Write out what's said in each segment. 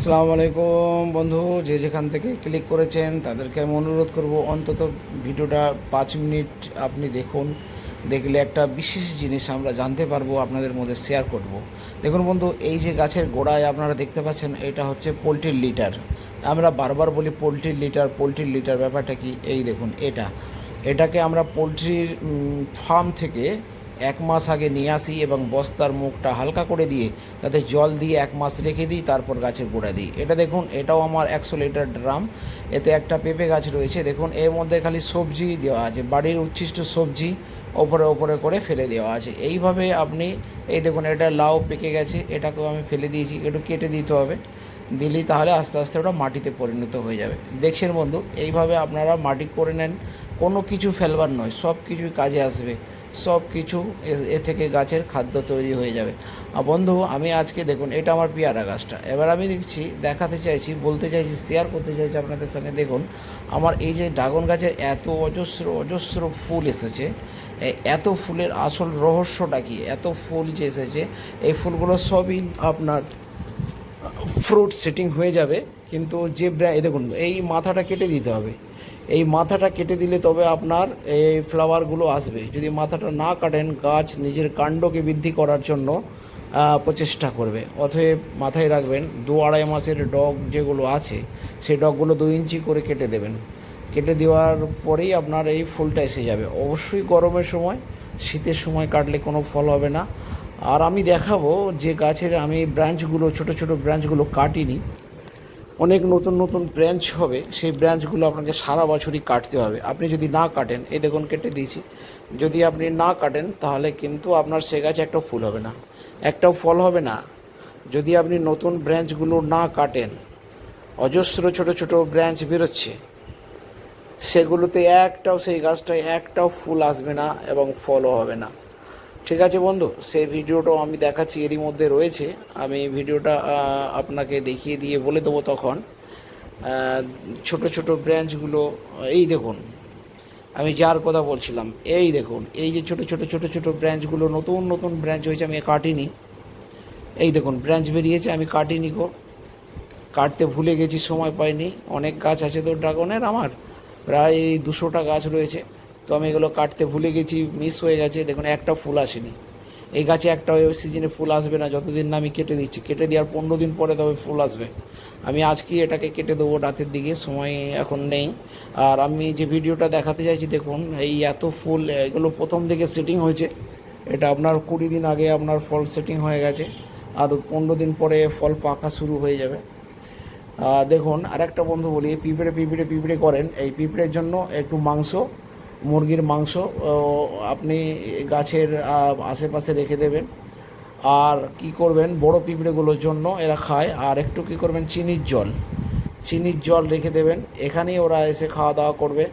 আসসালামু আলাইকুম বন্ধু, যে যেখান থেকে ক্লিক করেছেন তাদেরকে আমি অনুরোধ করব, অন্তত ভিডিওটা পাঁচ মিনিট আপনি দেখুন, দেখলে একটা বিশেষ জিনিস আমরা জানতে পারব, আপনাদের মধ্যে শেয়ার করব। দেখুন বন্ধু, এই যে গাছের গোড়ায় আপনারা দেখতে পাচ্ছেন, এটা হচ্ছে পোলট্রির লিটার। আমরা বারবার বলি পোলট্রির লিটার পোলট্রির লিটার ব্যাপারটা কি? এই দেখুন, এটা। এটাকে আমরা পোলট্রির ফার্ম থেকে এক মাস আগে নিয়ে আসি এবং বস্তার মুখটা হালকা করে দিয়ে তাতে জল দিয়ে এক মাস রেখে দিই, তারপর গাছের গোড়া দিই। এটা দেখুন, এটাও আমার একশো লিটার ড্রাম। এতে একটা পেঁপে গাছ রয়েছে, দেখুন, এর মধ্যে খালি সবজি দেওয়া আছে, বাড়ির উচ্ছিষ্ট সবজি ওপরে ওপরে করে ফেলে দেওয়া আছে। এইভাবে আপনি, এই দেখুন, এটা লাউ পেকে গেছে, এটাকেও আমি ফেলে দিয়েছি, একটু কেটে দিতে হবে। দিলেই তাহলে আস্তে আস্তে ওটা মাটিতে পরিণত হয়ে যাবে। দেখছেন বন্ধু, এইভাবে আপনারা মাটি করে নেন, কোনো কিছু ফেলবার নয়, সব কিছুই কাজে আসবে। সব কিছু এ- থেকে গাছের খাদ্য তৈরি হয়ে যাবে। আর বন্ধু, আমি আজকে দেখুন, এটা আমার পেয়ারা গাছটা। এবার আমি দেখছি, দেখাতে চাইছি, বলতে চাইছি শেয়ার করতে চাইছি আপনাদের সঙ্গে। দেখুন, আমার এই যে ড্রাগন গাছের এত অজস্র অজস্র ফুল এসেছে এত ফুলের আসল রহস্যটা কি? এত ফুল যে এসেছে, এই ফুলগুলো সবই আপনার ফ্রুট সেটিং হয়ে যাবে, কিন্তু যে দেখুন, এই মাথাটা কেটে দিতে হবে। এই মাথাটা কেটে দিলে তবে আপনার এই ফ্লাওয়ারগুলো আসবে। যদি মাথাটা না কাটেন, গাছ নিজের কাণ্ডকে বৃদ্ধি করার জন্য প্রচেষ্টা করবে। অতএব মাথায় রাখবেন, দু আড়াই মাসের ডগ যেগুলো আছে, সেই ডগগুলো দু ইঞ্চি করে কেটে দেবেন। কেটে দেওয়ার পরেই আপনার এই ফুলটা এসে যাবে। অবশ্যই গরমের সময়, শীতের সময় কাটলে কোনো ফল হবে না। আর আমি দেখাবো যে গাছের আমি ব্রাঞ্চগুলো ছোট ছোট ব্রাঞ্চগুলো কাটিনি। অনেক নতুন নতুন ব্রাঞ্চ হবে, সেই ব্রাঞ্চগুলো আপনাকে সারা বছরই কাটতে হবে। আপনি যদি না কাটেন, এই দেখুন কেটে দিয়েছি, যদি আপনি না কাটেন, তাহলে কিন্তু আপনার সে গাছে একটা ফুল হবে না। একটাও ফল হবে না। যদি আপনি নতুন ব্রাঞ্চগুলো না কাটেন, অজস্র ছোট ছোট ব্রাঞ্চ বেরোচ্ছে, সেগুলোতে একটাও, সেই গাছটায় একটাও ফুল আসবে না এবং ফলও হবে না। ঠিক আছে বন্ধু, সেই ভিডিওটাও আমি দেখাচ্ছি, এরই মধ্যে রয়েছে। আমি ভিডিওটা আপনাকে দেখিয়ে দিয়ে বলে দেবো তখন। ছোট ছোট ব্রাঞ্চগুলো এই দেখুন, আমি যার কথা বলছিলাম, এই দেখুন, এই যে ছোট ছোট ছোট ছোট ব্রাঞ্চগুলো নতুন নতুন ব্রাঞ্চ হয়েছে, আমি কাটিনি। এই দেখুন ব্রাঞ্চ বেরিয়েছে, আমি কাটিনি গো। কাটতে ভুলে গেছি, সময় পাইনি। অনেক গাছ আছে তো ড্রাগনের আমার, প্রায় দুশোটা গাছ রয়েছে। তো আমি এগুলো কাটতে ভুলে গেছি মিস হয়ে গেছে। দেখুন, একটা ফুল আসেনি। এই গাছে একটা সিজনে ফুল আসবে না, যতদিন না আমি কেটে দিচ্ছি। কেটে দেওয়ার পনেরো দিন পরে তবে ফুল আসবে। আমি আজকে এটাকে কেটে দেবো রাতের দিকে, সময় এখন নেই। আর আমি যে ভিডিওটা দেখাতে চাইছি, দেখুন, এই এত ফুল, এগুলো প্রথম দিকে সেটিং হয়েছে। এটা আপনার কুড়ি দিন আগে আপনার ফল সেটিং হয়ে গেছে। আর পনেরো দিন পরে ফল পাকা শুরু হয়ে যাবে। দেখুন, আরেকটা বন্ধু বলি, পিঁপড়ে পিঁপড়ে পিঁপড়ে করেন। এই পিঁপড়ের জন্য একটু মাংস মুরগির মাংস আপনি গাছের আশেপাশে রেখে দেবেন। আর কি করবেন, বড় পিঁপড়েগুলোর জন্য এরা খায়। আর একটু কি করবেন, চিনির জল। চিনির জল রেখে দেবেন। এখানেই ওরা এসে খাওয়া দাওয়া করবে।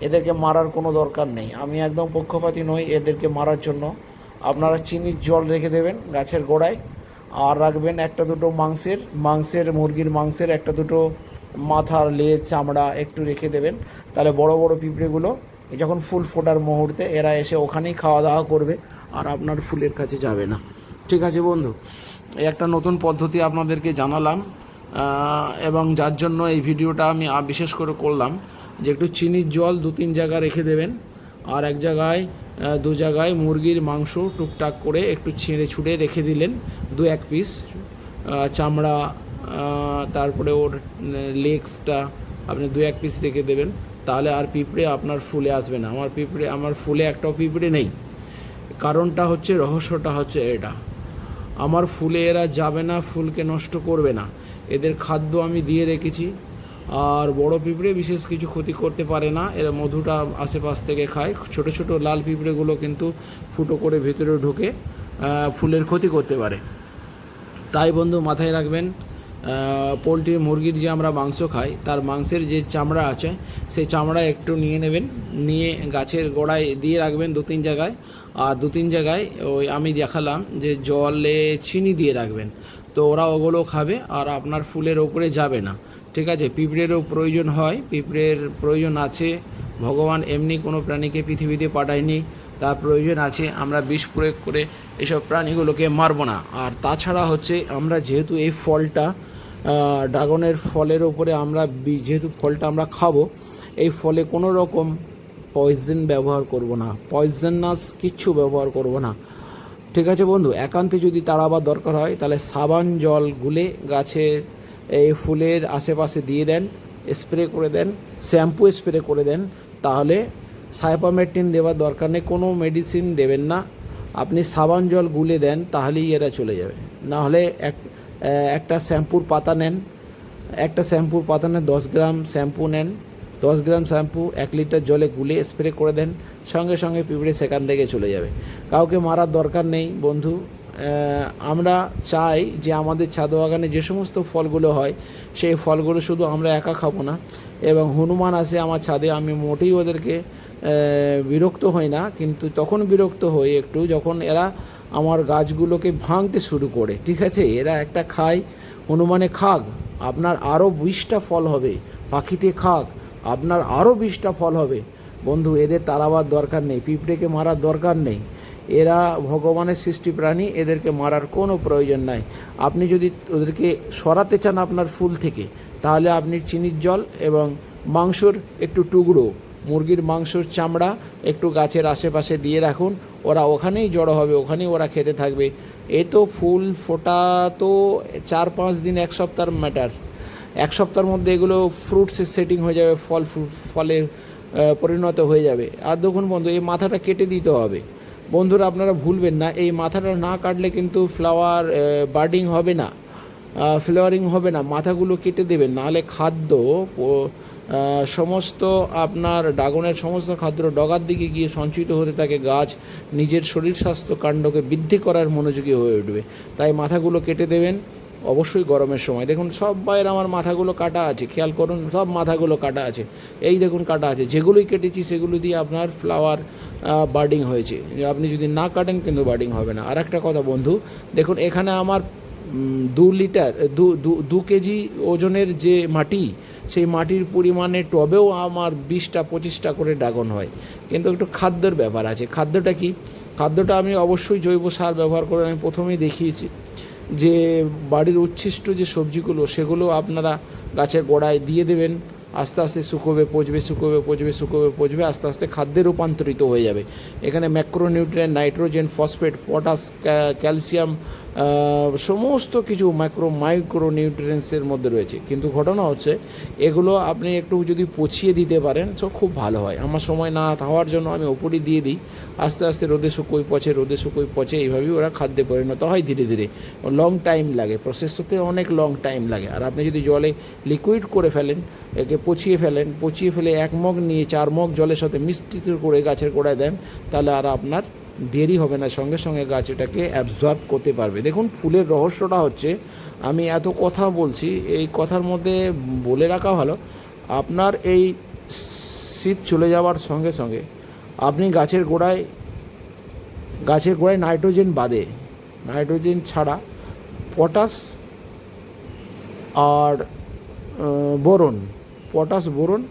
এদেরকে মারার কোনো দরকার নেই। আমি একদম পক্ষপাতী নই এদেরকে মারার জন্য। আপনারা চিনির জল রেখে দেবেন গাছের গোড়ায়। আর রাখবেন একটা দুটো মাংসের মাংসের, মুরগির মাংসের একটা দুটো মাথার লেজ, চামড়া একটু রেখে দেবেন। তাহলে বড় বড় পিঁপড়েগুলো যখন ফুল ফোটার মুহূর্তে এরা এসে ওখানেই খাওয়া দাওয়া করবে আর আপনার ফুলের কাছে যাবে না। ঠিক আছে বন্ধু একটা নতুন পদ্ধতি আপনাদেরকে জানালাম এবং যার জন্য এই ভিডিওটা আমি বিশেষ করে করলাম যে একটু চিনির জল দু তিন জায়গা রেখে দেবেন, আর এক জায়গায় দু জায়গায় মুরগির মাংস টুকটাক করে একটু ছিঁড়ে ছুঁড়ে রেখে দিলেন দু এক পিস চামড়া তারপরে ওর লেগসটা আপনি দু এক পিস রেখে দেবেন। তাহলে আর পিঁপড়ে আপনার ফুলে আসবে না। আমার পিঁপড়ে, আমার ফুলে একটাও পিঁপড়ে নেই। কারণটা হচ্ছে, রহস্যটা হচ্ছে এটা। আমার ফুলে এরা যাবে না, ফুলকে নষ্ট করবে না। এদের খাদ্য আমি দিয়ে রেখেছি। আর বড় পিঁপড়ে বিশেষ কিছু ক্ষতি করতে পারে না। এরা মধুটা আশেপাশ থেকে খায়। ছোট ছোট লাল পিঁপড়েগুলো কিন্তু ফুটো করে ভেতরে ঢুকে ফুলের ক্ষতি করতে পারে। তাই বন্ধু, মাথায় রাখবেন পোলট্রি মুরগির যে আমরা মাংস খাই, তার মাংসের যে চামড়া আছে, সেই চামড়া একটু নিয়ে নেবেন। নিয়ে গাছের গোড়ায় দিয়ে রাখবেন দু তিন জায়গায়। আর দু তিন জায়গায় ওই আমি দেখালাম যে জলে চিনি দিয়ে রাখবেন। তো ওরা ওগুলো খাবে আর আপনার ফুলের ওপরে যাবে না। ঠিক আছে? পিঁপড়েরও প্রয়োজন হয়, পিঁপড়ের প্রয়োজন আছে। ভগবান এমনি কোনো প্রাণীকে পৃথিবীতে পাঠায়নি। তার প্রয়োজন আছে, আমরা বিষ প্রয়োগ করে এসব প্রাণীগুলোকে মারব না। আর তাছাড়া হচ্ছে, আমরা যেহেতু এই ফলটা ড্রাগনের ফলের ওপরে আমরা যেহেতু ফলটা আমরা খাব, এই ফলে কোনো রকম পয়জন ব্যবহার করব না পয়জনাস কিচ্ছু ব্যবহার করব না। ঠিক আছে বন্ধু, একান্তে যদি তাড়াবার দরকার হয়, তাহলে সাবান, জল গুলে গাছের এই ফুলের আশেপাশে দিয়ে দেন, স্প্রে করে দেন, শ্যাম্পু স্প্রে করে দেন, তাহলে সাইপামেটিন দেওয়ার দরকার নেই, কোনো মেডিসিন দেবেন না। আপনি সাবান জল গুলে দেন, তাহলেই এরা চলে যাবে। না হলে এক একটা শ্যাম্পুর পাতা নেন, একটা শ্যাম্পুর পাতা নেন, দশ গ্রাম শ্যাম্পু নেন, দশ গ্রাম শ্যাম্পু এক লিটার জলে গুলে স্প্রে করে দেন, সঙ্গে সঙ্গে পিঁপড়ে সেখান থেকে চলে যাবে। কাউকে মারার দরকার নেই, বন্ধু। আমরা চাই যে আমাদের ছাদ বাগানে যে সমস্ত ফলগুলো হয়, সেই ফলগুলো শুধু আমরা একা খাব না। এবং হনুমান আসে আমার ছাদে, আমি মোটেই ওদেরকে বিরক্ত হই না, কিন্তু তখন বিরক্ত হই একটু, যখন এরা আমার গাছগুলোকে ভাঙতে শুরু করে, ঠিক আছে? এরা একটা খায়, হনুমানে খাক, আপনার আরও বিশটা ফল হবে, পাখিতে খাক, আপনার আরও বিশটা ফল হবে। বন্ধু, এদের তাড়াবার দরকার নেই, পিঁপড়েকে মারার দরকার নেই। এরা ভগবানের সৃষ্টি প্রাণী, এদেরকে মারার কোনো প্রয়োজন নাই। আপনি যদি ওদেরকে সরাতে চান আপনার ফুল থেকে, তাহলে আপনি চিনির জল এবং মাংসর একটু টুকরো মুরগির মাংসর চামড়া একটু গাছের আশেপাশে দিয়ে রাখুন। ওরা ওখানেই জড়ো হবে, ওখানেই ওরা খেতে থাকবে। এ তো ফুল ফোটা তো চার পাঁচ দিন, এক সপ্তাহের ম্যাটার এক সপ্তাহের মধ্যে এগুলো ফ্রুটসের সেটিং হয়ে যাবে, ফল ফলে পরিণত হয়ে যাবে। আর দেখুন বন্ধু, এই মাথাটা কেটে দিতে হবে। বন্ধুরা, আপনারা ভুলবেন না, এই মাথাটা না কাটলে কিন্তু ফ্লাওয়ার বার্ডিং হবে না। ফ্লাওয়ারিং হবে না। মাথাগুলো কেটে দেবেন, নাহলে খাদ্য সমস্ত আপনার ড্রাগনের সমস্ত খাদ্য ডগার দিকে গিয়ে সঞ্চিত হতে থাকে, গাছ নিজের শরীর স্বাস্থ্য কাণ্ডকে বৃদ্ধি করার মনোযোগী হয়ে উঠবে। তাই মাথাগুলো কেটে দেবেন, অবশ্যই গরমের সময়। দেখুন, সব বাইরে আমার মাথাগুলো কাটা আছে, খেয়াল করুন, সব মাথাগুলো কাটা আছে। এই দেখুন, কাটা আছে। যেগুলোই কেটেছি, সেগুলো দিয়ে আপনার ফ্লাওয়ার বার্ডিং হয়েছে। আপনি যদি না কাটেন, কিন্তু বার্ডিং হবে না। আর একটা কথা বন্ধু, দেখুন, এখানে আমার দু লিটার দু, দু- কেজি ওজনের যে মাটি, সেই মাটির পরিমাণে টবেও আমার বিশটা, পঁচিশটা করে ড্রাগন হয়। কিন্তু একটু খাদ্যের ব্যাপার আছে। খাদ্যটা কি? খাদ্যটা আমি অবশ্যই জৈব সার ব্যবহার করে আমি প্রথমেই দেখিয়েছি যে বাড়ির উচ্ছিষ্ট যে সবজিগুলো, সেগুলো আপনারা গাছের গোড়ায় দিয়ে দেবেন। আস্তে আস্তে শুকোবে পচবে শুকোবে পচবে শুকোবে পচবে, আস্তে আস্তে খাদ্যে রূপান্তরিত হয়ে যাবে। এখানে macronutrient nitrogen phosphate potash calcium সমস্ত কিছু মাইক্রো মাইক্রো নিউট্রিয়েন্টসের মধ্যে রয়েছে। কিন্তু ঘটনা হচ্ছে, এগুলো আপনি একটু যদি পচিয়ে দিতে পারেন, তো খুব ভালো হয়। আমার সময় না হওয়ার জন্য আমি ওপরই দিয়ে দিই। আস্তে আস্তে রোদে শুকোই পচে, রোদে শুকোই পচে, এইভাবেই ওরা খাদ্যে পরিণত হয় ধীরে ধীরে। লং টাইম লাগে। প্রসেস হতে অনেক লং টাইম লাগে। আর আপনি যদি জলে লিকুইড করে ফেলেন, একে পচিয়ে ফেলেন, পচিয়ে ফেলে এক মগ নিয়ে চার মগ জলের সাথে মিশ্রিত করে গাছের গোড়ায় দেন, তাহলে আর আপনার দেরি হবে না, সঙ্গে সঙ্গে গাছ এটাকে অ্যাবজর্ব করতে পারবে। দেখুন, ফুলের রহস্যটা হচ্ছে, আমি এত কথা বলছি, এই কথার মধ্যে বলে রাখা ভালো, আপনার এই শীত চলে যাওয়ার সঙ্গে সঙ্গে আপনি গাছের গোড়ায় গাছের গোড়ায় নাইট্রোজেন বাদে, নাইট্রোজেন ছাড়া পটাশ আর বোরন পটাশ বোরন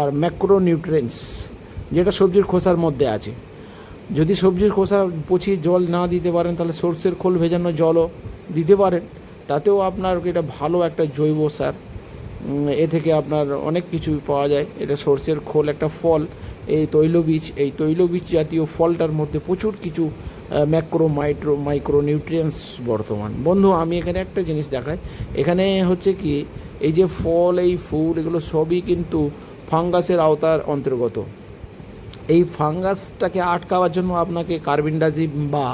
আর ম্যাক্রোনিউট্রেন্টস যেটা সবজির খোসার মধ্যে আছে। যদি সবজির খোসা পচিয়ে জল না দিতে পারেন, তাহলে সর্ষের খোল ভেজানো জলও দিতে পারেন। তাতেও আপনার এটা ভালো একটা জৈব সার। এ থেকে আপনার অনেক কিছু পাওয়া যায়। এটা সর্ষের খোল, একটা ফল, এই তৈলবীজ এই তৈলবীজ জাতীয় ফলটার মধ্যে প্রচুর কিছু ম্যাক্রো মাইক্রো মাইক্রো নিউট্রিয়েন্টস বর্তমান। বন্ধু, আমি এখানে একটা জিনিস দেখাই। এখানে হচ্ছে কি এই যে ফল, এই ফুল, এগুলো সবই কিন্তু ফাঙ্গাসের আওতার অন্তর্গত। এই ফাঙ্গাসটাকে আটকাবার জন্য আপনাকে কার্বিনডাজিম বা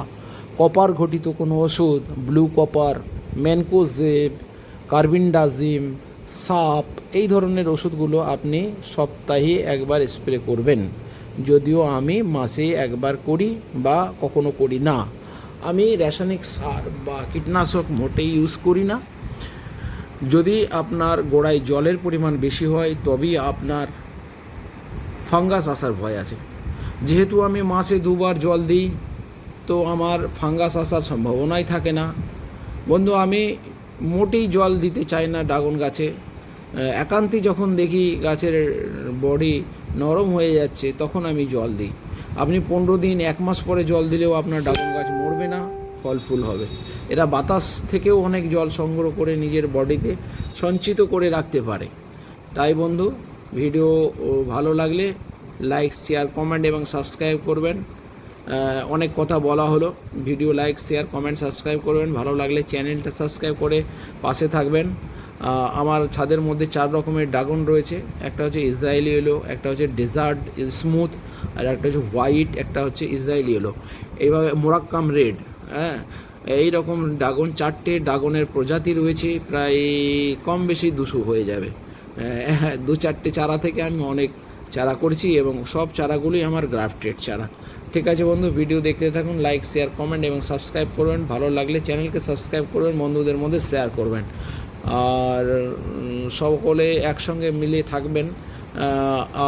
কপার ঘটিত কোনো ওষুধ, ব্লু কপার, ম্যানকোজেব কার্বিনডাজিম সাপ, এই ধরনের ওষুধগুলো আপনি সপ্তাহে একবার স্প্রে করবেন। যদিও আমি মাসে একবার করি বা কখনো করি না। আমি রাসায়নিক সার বা কীটনাশক মোটেই ইউজ করি না। যদি আপনার গোড়ায় জলের পরিমাণ বেশি হয় তবেই আপনার ফাঙ্গাস আসার ভয় আছে। যেহেতু আমি মাসে দুবার জল দিই তো আমার ফাঙ্গাস আসার সম্ভাবনাই থাকে না। বন্ধু আমি মোটেই জল দিতে চাই না ড্রাগন গাছে। আহ, একান্তই যখন দেখি গাছের বডি নরম হয়ে যাচ্ছে তখন আমি জল দিই। আপনি পনেরো দিন এক মাস পরে জল দিলেও আপনার ড্রাগন গাছ মরবে না ফল ফুল হবে। এরা বাতাস থেকেও অনেক জল সংগ্রহ করে নিজের বডিতে সঞ্চিত করে রাখতে পারে। তাই বন্ধু, ভিডিও ভালো লাগলে লাইক শেয়ার কমেন্ট এবং সাবস্ক্রাইব করবেন। অনেক কথা বলা হলো। Video like share comment subscribe করবেন। ভালো লাগলে চ্যানেলটা সাবস্ক্রাইব করে পাশে থাকবেন। আমার ছাদের মধ্যে চার রকমের ড্রাগন রয়েছে। একটা হচ্ছে ইসরায়েলি এলো, একটা হচ্ছে ডেজার্ট স্মুথ আর একটা হচ্ছে হোয়াইট একটা হচ্ছে ইসরায়েলি এলো। এইভাবে মোরাক্কাম রেড হ্যাঁ? এই রকম ড্রাগন চারটে ড্রাগনের প্রজাতি রয়েছে, প্রায় কম বেশি দুশো হয়ে যাবে। দু চারটে চারা থেকে আমি অনেক চারা করছি এবং সব চারাগুলোই আমার গ্রাফটেড চারা। ঠিক আছে বন্ধু, ভিডিও দেখতে থাকুন, লাইক, শেয়ার, কমেন্ট এবং সাবস্ক্রাইব করবেন। ভালো লাগলে চ্যানেলকে সাবস্ক্রাইব করবেন, বন্ধুদের মধ্যে শেয়ার করবেন। আর সকলে একসঙ্গে মিলে থাকবেন।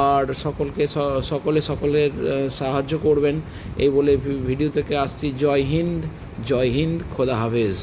আর সকলকে সকলে সকলের সাহায্য করবেন। এই বলে ভিডিও থেকে আসছি। জয় হিন্দ জয় হিন্দ, খোদা হাফেজ।